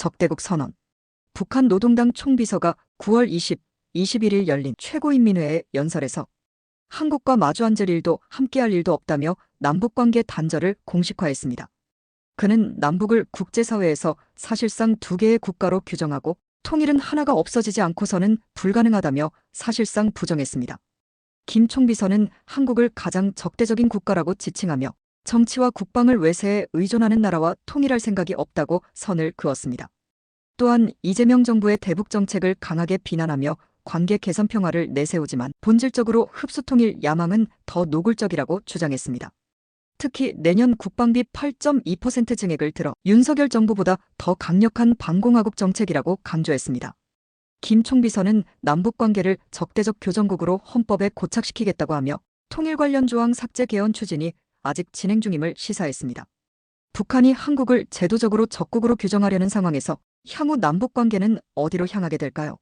적대국 선언. 북한 노동당 총비서가 9월 20, 21일 열린 최고인민회의 연설에서 한국과 마주 앉을 일도 함께할 일도 없다며 남북관계 단절을 공식화했습니다. 그는 남북을 국제사회에서 사실상 두 개의 국가로 규정하고 통일은 하나가 없어지지 않고서는 불가능하다며 사실상 부정했습니다. 김 총비서는 한국을 가장 적대적인 국가라고 지칭하며 정치와 국방을 외세에 의존하는 나라와 통일할 생각이 없다고 선을 그었습니다. 또한 이재명 정부의 대북 정책을 강하게 비난하며 관계 개선 평화를 내세우지만 본질적으로 흡수통일 야망은 더 노골적이라고 주장했습니다. 특히 내년 국방비 8.2% 증액을 들어 윤석열 정부보다 더 강력한 방공화국 정책이라고 강조했습니다. 김 총비서는 남북 관계를 적대적 교정국으로 헌법에 고착시키겠다고 하며 통일 관련 조항 삭제 개헌 추진이 아직 진행 중임을 시사했습니다. 북한이 한국을 제도적으로 적국으로 규정하려는 상황에서 향후 남북 관계는 어디로 향하게 될까요?